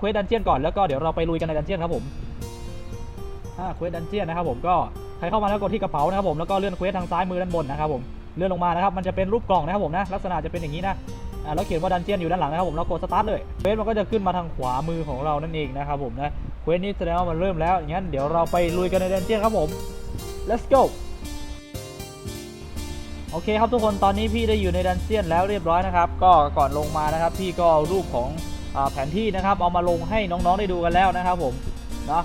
เควสดันเจียนก่อนแล้วก็เดี๋ยวเราไปลุยกันในดันเจียนครับผมอ่าเควสดันเจียนนะครับผมก็ใครเข้ามาแล้วกดที่กระเป๋านะครับผมแล้วก็เลื่อนเควสทางซ้ายมือด้านบนนะครับผมเลื่อนลงมานะครับมันจะเป็นรูปกล่องนะครับผมนะลักษณะจะเป็นอย่างนี้นะอ่าแล้วเขียนว่าดันเจียนอยู่ด้านหลังนะครับผมเรากดสตาร์ทเลยเควสมันก็จะขึ้นมาทางขวามือของเรานั่นเองนะครับผมนะเควสนี้แสดงว่ามันเริ่มแล้วงั้นเดี๋ยวเราไปลุยกันในดันเจียนครับผม let's go โอเคครับทุกคนตอนนี้พี่ได้อยู่ในดันเจียนแล้วเรียบร้อยนะครับ ก็ก่อนลงมานะครับ พี่ก็เอารูปของ แผนที่นะครับเอามาลงให้น้องๆได้ดูกันแล้วนะครับผมเนาะ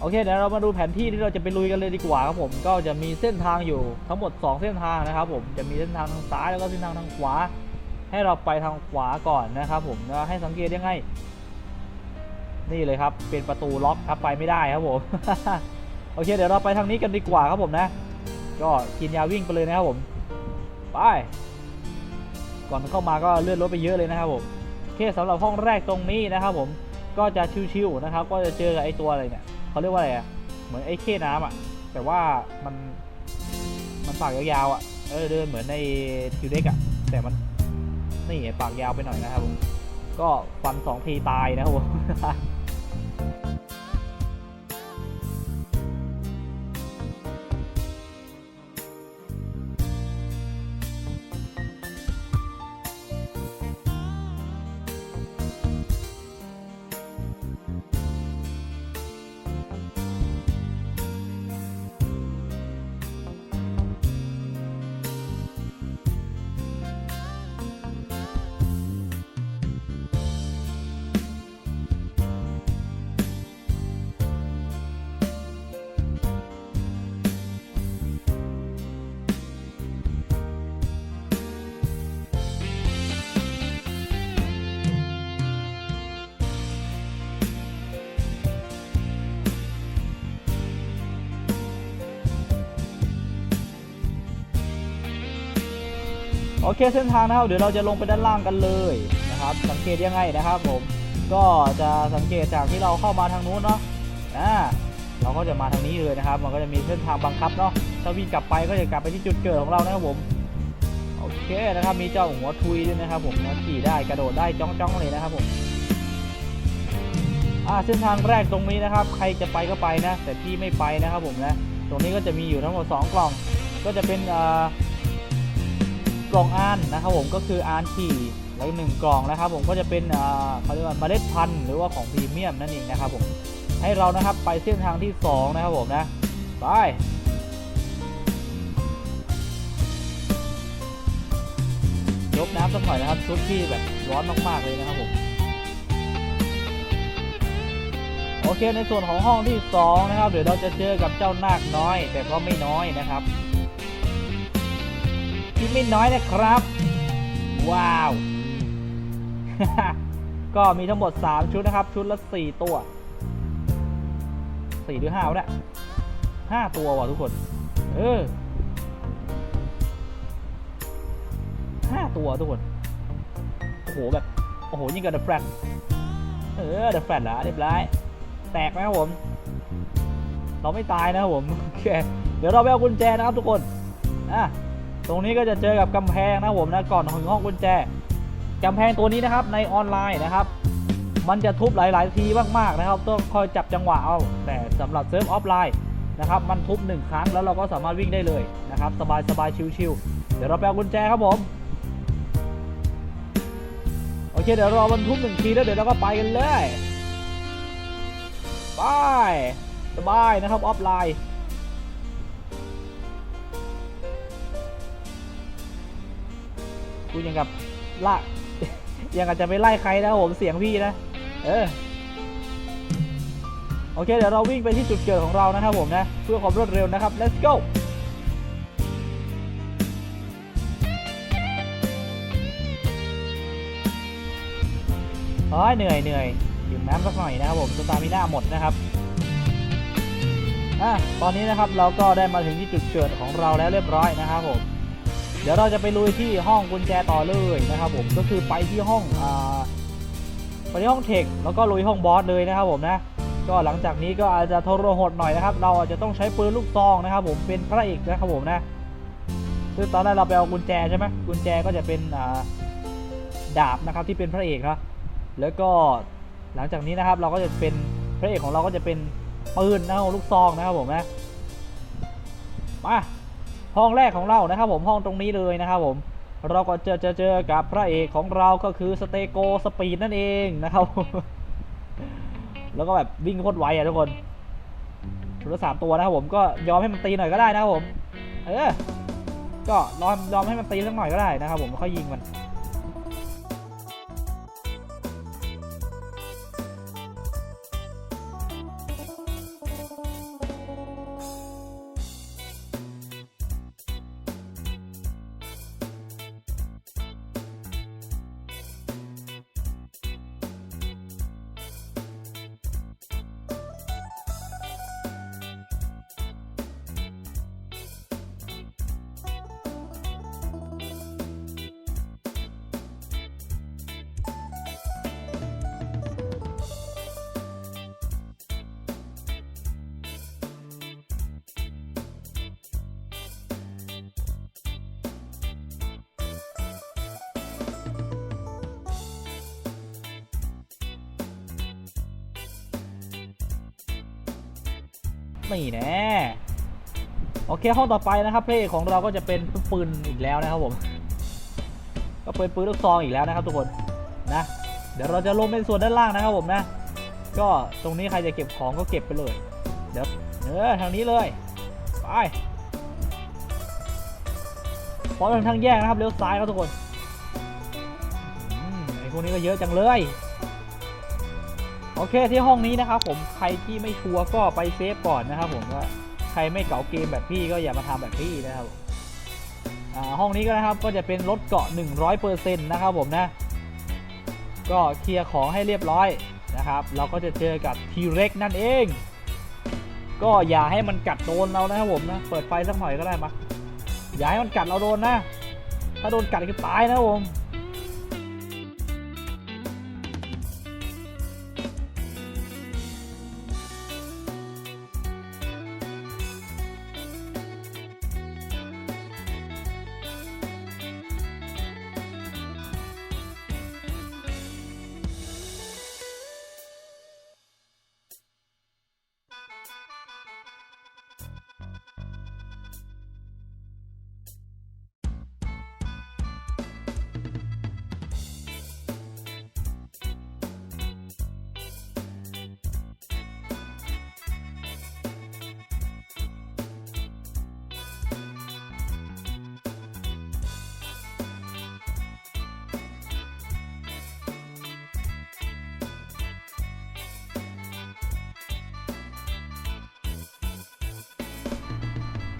โอเคเดี๋ยวเรามาดูแผนที่ที่เราจะไปลุยกันเลยดีกว่าครับผมก็จะมีเส้นทางอยู่ทั้งหมด 2 เส้นทางนะครับผมจะมีเส้นทางทางซ้ายแล้วก็เส้นทางทางขวา ให้เราไปทางขวาก่อนนะครับผมนะให้สังเกตยังไงนี่เลยครับเป็นประตูล็อกครับไปไม่ได้ครับผมโอเคเดี๋ยวเราไปทางนี้กันดีกว่าครับผมนะ ก็กินยาวิ่งไปเลยนะครับผมไปก่อนเข้ามาก็เลื่อนรถไปเยอะเลยนะครับผม เคสำหรับห้องแรกตรงนี้นะครับผมก็จะชิวๆนะครับ ก็จะเจอกับไอตัวอะไรเนี่ยเขาเรียกว่าอะไรอะเหมือนไอ้เคน้ำอะ แต่ว่ามันมันปากยาวๆอะเออเดินเหมือนในทิวเด็กอะแต่มันนี่ปากยาวไปหน่อยนะครับผมก็ฟันสองทีตายนะครับผม โอเคเส้นทางนะครับเดี๋ยวเราจะลงไปด้านล่างกันเลยนะครับ สังเกตยังไงนะครับผมก็จะสังเกตจากที่เราเข้ามาทางนู้นเนาะอ่าเราก็จะมาทางนี้เลยนะครับ มันก็จะมีเส้นทางบังคับเนาะถ้าวิ่งกลับไปก็จะกลับไปที่จุดเกิดของเรานะครับผมโอเคนะครับมีเจ้าหัวทุยด้วยนะครับ ผมนะขี่ได้กระโดดได้จ้องจ้องๆเลยนะครับผมอ่าเส้นทางแรกตรงนี้นะครับ ใครจะไปก็ไปนะ แต่พี่ไม่ไปนะครับผมนะ ตรงนี้ก็จะมีอยู่ทั้งหมดสองกล่อง ก็จะเป็นอ่า กล่องอ่านนะครับผมก็คืออ่านขี่แล้วหนึ่งกล่องนะครับผมก็จะเป็นอ่าเขาเรียกว่าเมล็ดพันธุ์หรือว่าของพรีเมียมนั่นเองนะครับผมให้เรานะครับไปเส้นทางที่สองนะครับผมนะไปยกน้ำสักหน่อยนะครับชุดที่แบบร้อนมากๆเลยนะครับผมโอเคในส่วนของห้องที่สองนะครับเดี๋ยวเราจะเจอกับเจ้านาคน้อย แต่ก็ไม่น้อยนะครับ ที่ไม่น้อยนะครับ ว้าว ก็มีทั้งหมด 3 ชุดนะครับ ชุดละ 4 ตัว 4 หรือ5เนี่ย5ตัวว่ะทุกคน เออ5ตัวทุกคน โอ้โหแบบ โอ้โหยิ่งกับเดอะแฟลเออเดอะแฟลละเรียบร้อย แตกไหมครับผม เราไม่ตายนะครับผม โอเค เดี๋ยวเราไปเอากุญแจนะครับทุกคน อะ ตรงนี้ก็จะเจอกับกำแพงนะผมนะก่อนถึงห้องกุญแจกำแพงตัวนี้นะครับในออนไลน์นะครับ มันจะทุบหลาย ๆ ทีมาก ๆ นะครับ ต้องคอยจับจังหวะเอา แต่สำหรับเซิร์ฟออฟไลน์นะครับ มันทุบหนึ่งครั้งแล้วเราก็สามารถวิ่งได้เลยนะครับ สบายสบายชิว ๆ เดี๋ยวเราไปเอากุญแจครับผม โอเค เดี๋ยวรอมันทุบหนึ่งทีแล้วเดี๋ยวเราก็ไปกันเลยไปสบายนะครับออฟไลน์ กูยังกับล่ายังอาจจะไปไล่ใครนะผมเสียงพี่นะ เออ โอเค เดี๋ยวเราวิ่งไปที่จุดเกิดของเรานะครับผมนะ เพื่อความรวดเร็วนะครับ let's go โอ้ยเหนื่อยเหนื่อยดื่มน้ำสักหน่อยนะครับผมสตามิน่าหมดนะครับอะตอนนี้นะครับเราก็ได้มาถึงที่จุดเกิดของเราแล้วเรียบร้อยนะครับผม เดี๋ยวเราจะไปลุยที่ห้องกุญแจต่อเลยนะครับผมก็คือไปที่ห้องอไปที่ห้องเทคแล้วก็ลุยห้องบอสเลยนะครับผมนะก็หลังจากนี้ก็อาจจะทรหดหน่อยนะครับ เราอาจจะต้องใช้ปืนลูกซองนะครับ ผมเป็นพระเอกนะครับผมนะซึ่งตอนแรกเราไปเอากุญแจใช่ไหมกุญแจก็จะเป็นดาบนะครับที่เป็นพระเอกนะแล้วก็หลังจากนี้นะครับ เราก็จะเป็นพระเอกของเราก็จะเป็นปืนนะครับลูกซองนะครับผมนะมา ห้องแรกของเรานะครับผมห้องตรงนี้เลยนะครับผมเราก็เจอเจอเจอกับพระเอกของเราก็คือสเตโกสปีดนั่นเองนะครับแล้วก็แบบวิ่งโคตรไวอะทุกคนชุดละสามตัวนะครับผมก็ยอมให้มันตีหน่อยก็ได้นะครับผม เออ ก็ยอมยอมให้มันตีสักหน่อยก็ได้นะครับผมค่อยยิงมัน นี่แน่โอเคห้องต่อไปนะครับเพลงของเราก็จะเป็นปืนอีกแล้วนะครับผม ก็เป็นปืนลูกซองอีกแล้วนะครับทุกคนนะ เดี๋ยวเราจะลงเป็นส่วนด้านล่างนะครับผมนะ ก็ตรงนี้ใครจะเก็บของก็เก็บไปเลย เดี๋ยวเออทางนี้เลยไปพอทางทางแยกนะครับเลี้ยวซ้ายครับทุกคนไอ้พวกนี้ก็เยอะจังเลย โอเคที่ห้องนี้นะครับผมใครที่ไม่ชัวร์ก็ไปเซฟก่อนนะครับผมว่าใครไม่เก่าเกมแบบพี่ก็อย่ามาทำแบบพี่นะครับห้องนี้ก็นะครับก็จะเป็นรถเกาะ 100%นะครับผมนะ ก็เคลียร์ของให้เรียบร้อยนะครับ เราก็จะเจอกับทีเร็กนั่นเอง ก็อย่าให้มันกัดโดนเรานะครับผมนะ เปิดไฟสักหน่อยก็ได้มาอย่าให้มันกัดเราโดนนะ ถ้าโดนกัดคือตายนะผม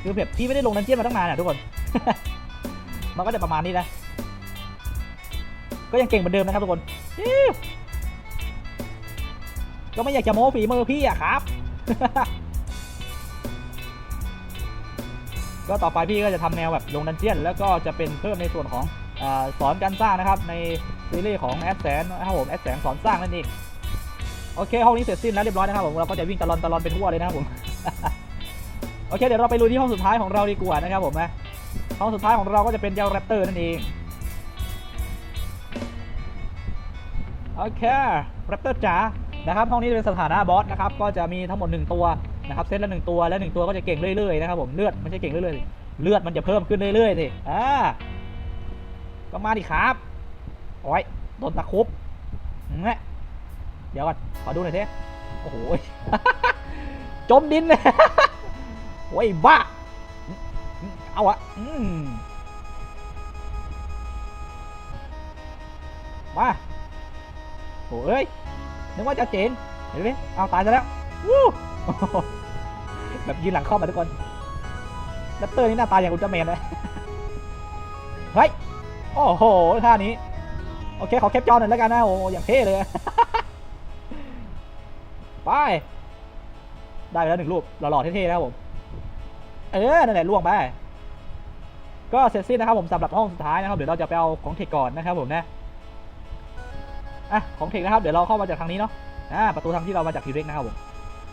คือแบบพี่ไม่ได้ลงดันเจียนมาตั้งนานอะทุกคน มันก็จะประมาณนี้นะ ก็ยังเก่งเหมือนเดิมนะครับทุกคน ก็ไม่อยากจะโม้ฝีมือพี่อะครับ ก็ต่อไปพี่ก็จะทำแนวแบบลงดันเจียน แล้วก็จะเป็นเพิ่มในส่วนของอสอนการสร้างนะครับ ในซีรีส์ของแอดแสนนะครับผมแอดแสนสอนสร้างนั่นเองโอเคห้องนี้เสร็จสิ้นแล้วเรียบร้อยนะครับผมเราก็จะวิ่งตะลอนตะลอนไปทั่วเลยนะครับผม อเคเดี๋ยวเราไปลุยที่ห้องสุดท้ายของเราดีกว่านะครับผมนะห้องสุดท้ายของเราก็จะเป็นเยาแรปเตอร์นั่นเองโอเคแรปเตอร์จ๋านะครับห้องนี้เป็นสถานะบอสนะครับก็จะมีทั้งหมด 1 ตัวนะครับเซตละ1ตัวและ1ตัวก็จะเก่งเรื่อยๆนะครับผมเลือดไม่ใช่เก่งเรื่อยๆเลือดมันจะเพิ่มขึ้นเรื่อยๆสิอ่าก็มาดิครับโอ้ยโดนตะคุบแม่เดี๋ยวก่อนขอดูหน่อยเถโอ้โหจมดินเลย โอ้ยบ้า เอาอะมาโอ้ยนึกว่าจะเจน เห็นไหมเอาตายซะแล้ววู้แบบยืนหลังครอมาทุกคนแรปเตอร์นี่หน้าตาอย่างอุลตร้าแมนเลยเฮ้ย โอ้โห ท่านี้ โอเค ขอแคปจอหน่อยแล้วกันนะ โอ้อย่างเท่เลย ไป ได้ไปแล้วหนึ่งรูปหล่อๆเท่ๆนะครับผม เออ นั่นแหละล่วงไป ก็เสร็จสิ้นนะครับผมสำหรับห้องสุดท้ายนะครับ เดี๋ยวเราจะไปเอาของเทคก่อนนะครับผมนะ อะ ของเทคนะครับ เดี๋ยวเราเข้ามาจากทางนี้เนาะ อ่า ประตูทางที่เรามาจากทีเร็กนะครับผม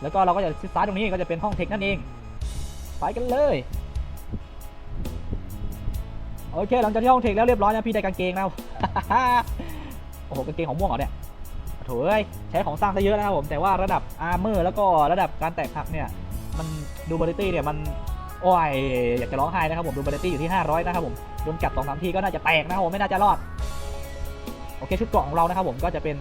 แล้วก็เราก็จะซ้ายตรงนี้ก็จะเป็นห้องเทคนั่นเอง ไปกันเลย โอเค หลังจากที่ห้องเทคแล้วเรียบร้อยนะพี่ได้กางเกงแล้วโอ้โห กางเกงของม่วงเหรอเนี่ยโถเอ้ยใช้ของสร้างซะเยอะนะครับผม แต่ว่าระดับอาร์เมอร์แล้วก็ระดับการแตกหักเนี่ย มันดูบริตี้เนี่ยมัน โอ้ยอยากจะร้องไห้นะครับผมดูบริตี้อยู่ที่ 500 นะครับผมโดนกัดสองสามทีก็น่าจะแตกนะครับผมไม่น่าจะรอดโอเคชุดเกราะของเรานะครับผมก็จะเป็น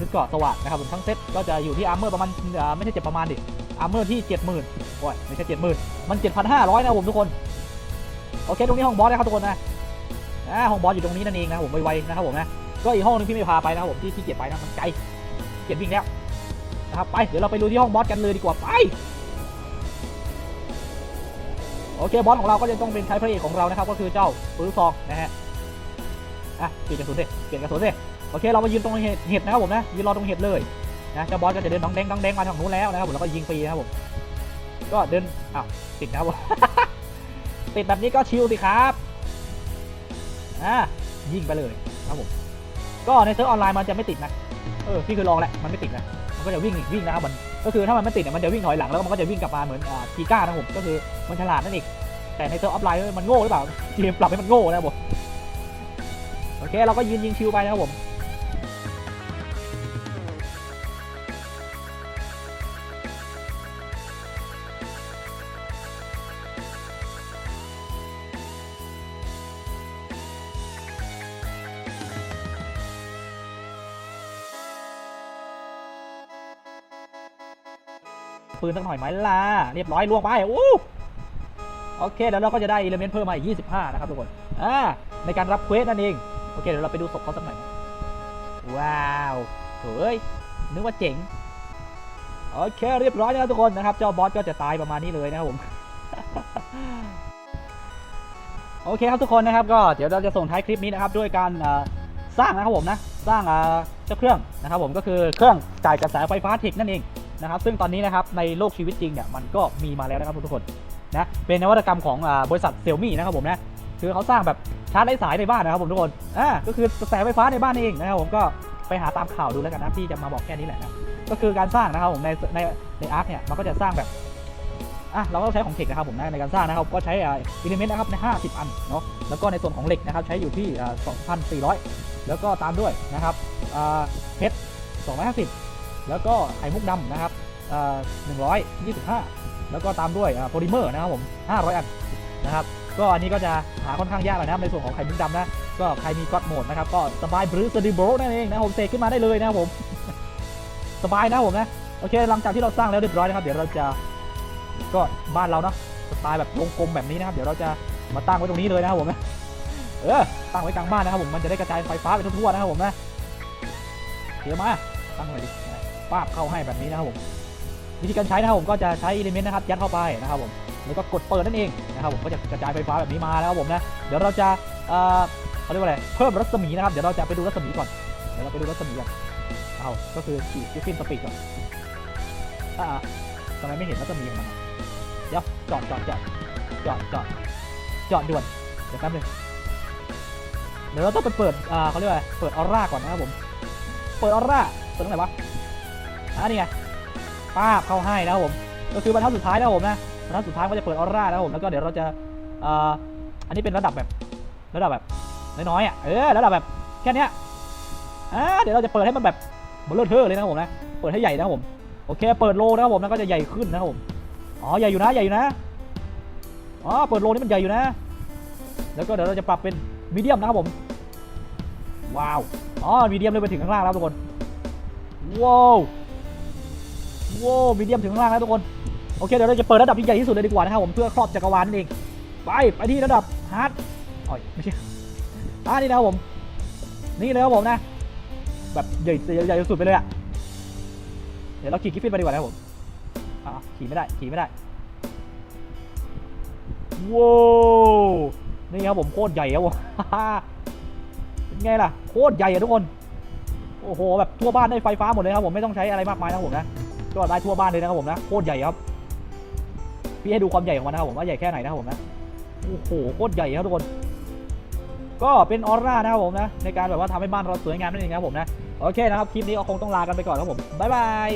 ชุดเกราะสวัสดนะครับผมทั้งเซ็ตก็จะอยู่ที่อาร์เมอร์ประมาณไม่ใช่เจ็ดประมาณดิอาร์เมอร์ที่70,000โอ้ยไม่ใช่70,000มัน7,500นห้าร้อยนะครับผมทุกคนโอเคตรงนี้ห้องบอสนะครับทุกคนนะอ่าห้องบอสอยู่ตรงนี้นั่นเองนะครับผมไวๆนะครับผมนะก็อีกห้องหนึงพี่ไม่พาไปนะครับผมที่ที่เกียจไปนะมันไกลเกียจวิ่งแล้วนะครับไปเดี๋ยวเราไปดูที่ห้องบอสกันเลยดีกว่าไป โอเคบอสของเราก็จะต้องเป็นใช้พระเอกของเรานะครับก็คือเจ้าปืนซองนะฮะอะเปลี่ยนกระสุนดิเปลี่ยนกระสุนดิโอเคเรามายืนตรงเห็ดเห็ดนะครับผมนะยืนรอตรงเห็ดเลยนะเจ้าบอสก็จะเดินน้องแดงน้องแดงมาทางนู้นแล้วนะครับผมแล้วก็ยิงฟรีนะครับผมก็เดินอ้าวติดนะครับผมติดแบบนี้ก็ชิลสิครับอ่ายิงไปเลยครับผมก็ในเซิร์ฟออนไลน์มันจะไม่ติดนะเออพี่คือลองแหละมันไม่ติดนะมันก็จะวิ่งอีกวิ่งนะครับมัน ก็คือถ้ามันไม่ติดเนี่ยมันจะวิ่งถอยหลังแล้วมันก็จะวิ่งกลับมาเหมือนกีก้านะผมก็คือมันฉลาดนั่นเองแต่ในเซิร์ฟออฟไลน์มันโง่หรือเปล่าเกมปรับให้มันโง่นะครับผมโอเคเราก็ยืนยิงชิวไปนะครับผม น่อยไหมล่ะเรียบร้อยล่วงไปอู้โอเคเดี๋ยวเราก็จะได้อิเลเมนต์เพิ่มมาอีก25 นะครับทุกคนอ่าในการรับเควสนั่นเอง โอเค เดี๋ยวเราไปดูศพเขาสักหน่อย ว้าวเฮ้ย นึกว่าเจ๋ง โอเค เรียบร้อยนะครับทุกคนนะครับ เจ้าบอสก็จะตายประมาณนี้เลยนะครับผม โอเคครับทุกคนนะครับ ก็เดี๋ยวเราจะส่งท้ายคลิปนี้นะครับด้วยการสร้างนะครับผมนะ สร้างเจ้าเครื่องนะครับผมก็คือเครื่องจ่ายกระแสไฟฟ้าเทคนั่นเอง นะครับซึ่งตอนนี้นะครับในโลกชีวิตจริงเนี่ยมันก็มีมาแล้วนะครับทุกคนนะเป็นนวัตกรรมของอบริษัทเซี่ยมี่นะครับผมนะคือเขาสร้างแบบชาร์จไร้สายในบ้านนะครับผมทุกคนอ่าก็คือกระแสไฟฟ้าในบ้านนี่เองนะครับผมก็ไปหาตามข่าวดูแล้วกันนะพี่จะมาบอกแค่นี้แหละนะก็คือการสร้างนะครับผมในในในอาร์คเนี่ยมันก็จะสร้างแบบอะเราก็ใช้ของเทคนะครับผมนะในการสร้างนะครับก็ใช้อิเลเมนต์นะครับใน 50 อันเนาะแล้วก็ในส่วนของเหล็กนะครับใช้อยู่ที่อ่า2,400 แล้วก็ตามด้วยนะครับอ่าเพชร250 แล้วก็ไข่มุกดำนะครับหนึ่งร้อยยี่สิบห้าแล้วก็ตามด้วยโพลิเมอร์นะครับผมห้าร้อยอันนะครับ ก็อันนี้ก็จะหาค่อนข้างยากหน่อยนะครับในส่วนของไข่มุกดำนะ ก็ใครมีก็อดโหมดนะครับ ก็สบายบรูสติโบรนั่นเองนะผมเสกขึ้นมาได้เลยนะครับผม สบายนะผมนะ โอเค หลังจากที่เราสร้างแล้วเรียบร้อยนะครับ เดี๋ยวเราจะก็บ้านเราเนาะสไตล์แบบวงกลมแบบนี้นะครับ เดี๋ยวเราจะมาตั้งไว้ตรงนี้เลยนะครับผมนะ เออ ตั้งไว้กลางบ้านนะครับผม มันจะได้กระจายไฟฟ้าไปทั่วๆนะครับผมนะเดี๋ยวมา ตั้งไว้ดิ ป้าบเข้าให้แบบนี้นะครับผมวิธีการใช้นะครับผมก็จะใช้อิเลเมนต์นะครับยัดเข้าไปนะครับผมแล้วก็กดเปิดนั่นเองนะครับผมก็จะกระจายไฟฟ้าแบบนี้มาแล้วครับผมนะเดี๋ยวเราจะเอ่อเขาเรียกว่าอะไรเพิ่มรัศมีนะครับเดี๋ยวเราจะไปดูรัศมีก่อนเดี๋ยวเราไปดูรัศมีก่อนเอาก็คือขี่กิฟฟินสปีดก่อนอ่าทำไมไม่เห็นรัศมีของมันเดี๋ยวจอดจอดจอดจอดจอดจอดด่วนเดี๋ยวแป๊บนึงเดี๋ยวเราต้องไปเปิดอ่าเขาเรียกว่าอะไรเปิดออร่าก่อนนะครับผม เปิดออร่าเปิดตรงไหนวะ อ่านี่ไงป้าบเข้าให้นะครับผม ก็คือบรรทัดสุดท้ายนะครับผมนะบรรทัดสุดท้ายก็จะเปิดออร่านะครับผมแล้วก็เดี๋ยวเราจะเอ่ออันนี้เป็นระดับแบบ ระดับแบบน้อยๆอะเออระดับแบบแค่นี้อ่าเดี๋ยวเราจะเปิดให้มันแบบบลเลอร์เทอร์เลยนะครับผมนะเปิดให้ใหญ่นะครับผมโอเคเปิดโลนะครับผมแล้วก็จะใหญ่ขึ้นนะครับผมอ๋อใหญ่อยู่นะใหญ่อยู่นะอ๋อเปิดโลนี่มันใหญ่อยู่นะ แล้วก็เดี๋ยวเราจะปรับเป็นมีเดียมนะครับผมว้าวอ๋อมีเดียมเลยไปถึงข้างล่างแล้วทุกคนว้าว โว้มีเดียมถึงข้างล่างแล้วทุกคน โอเค เดี๋ยวเราจะเปิดระดับที่ใหญ่ที่สุดเลยดีกว่านะครับผมเพื่อครอบจักรวาลนั่นเอง ไปไปที่ระดับฮาร์ดอ๋อไม่ใช่อ่านี่นะครับผม นี่เลยครับผมนะ แบบใหญ่ใหญ่สุดไปเลยอะเดี๋ยวเราขี่กิฟฟินไปดีกว่านะครับผมอ่าขี่ไม่ได้ขี่ไม่ได้ว้าวนี่ครับผมโคตรใหญ่ครับผมเป็นไงล่ะ โคตรใหญ่อะทุกคน โอ้โห แบบทั่วบ้านได้ไฟฟ้าหมดเลยครับผมไม่ต้องใช้อะไรมากมายนะผมนะ ก็ได้ทั่วบ้านเลยนะครับผมนะโคตรใหญ่ครับพี่ให้ดูความใหญ่ของมันนะครับผมว่าใหญ่แค่ไหนนะครับผมนะโอ้โหโคตรใหญ่ครับทุกคน ก็เป็นออร่านะครับผมนะ ในการแบบว่าทำให้บ้านเราสวยงามนั่นเองนะครับผมนะ โอเคนะครับ คลิปนี้ก็คงต้องลากันไปก่อนครับผม บ๊ายบาย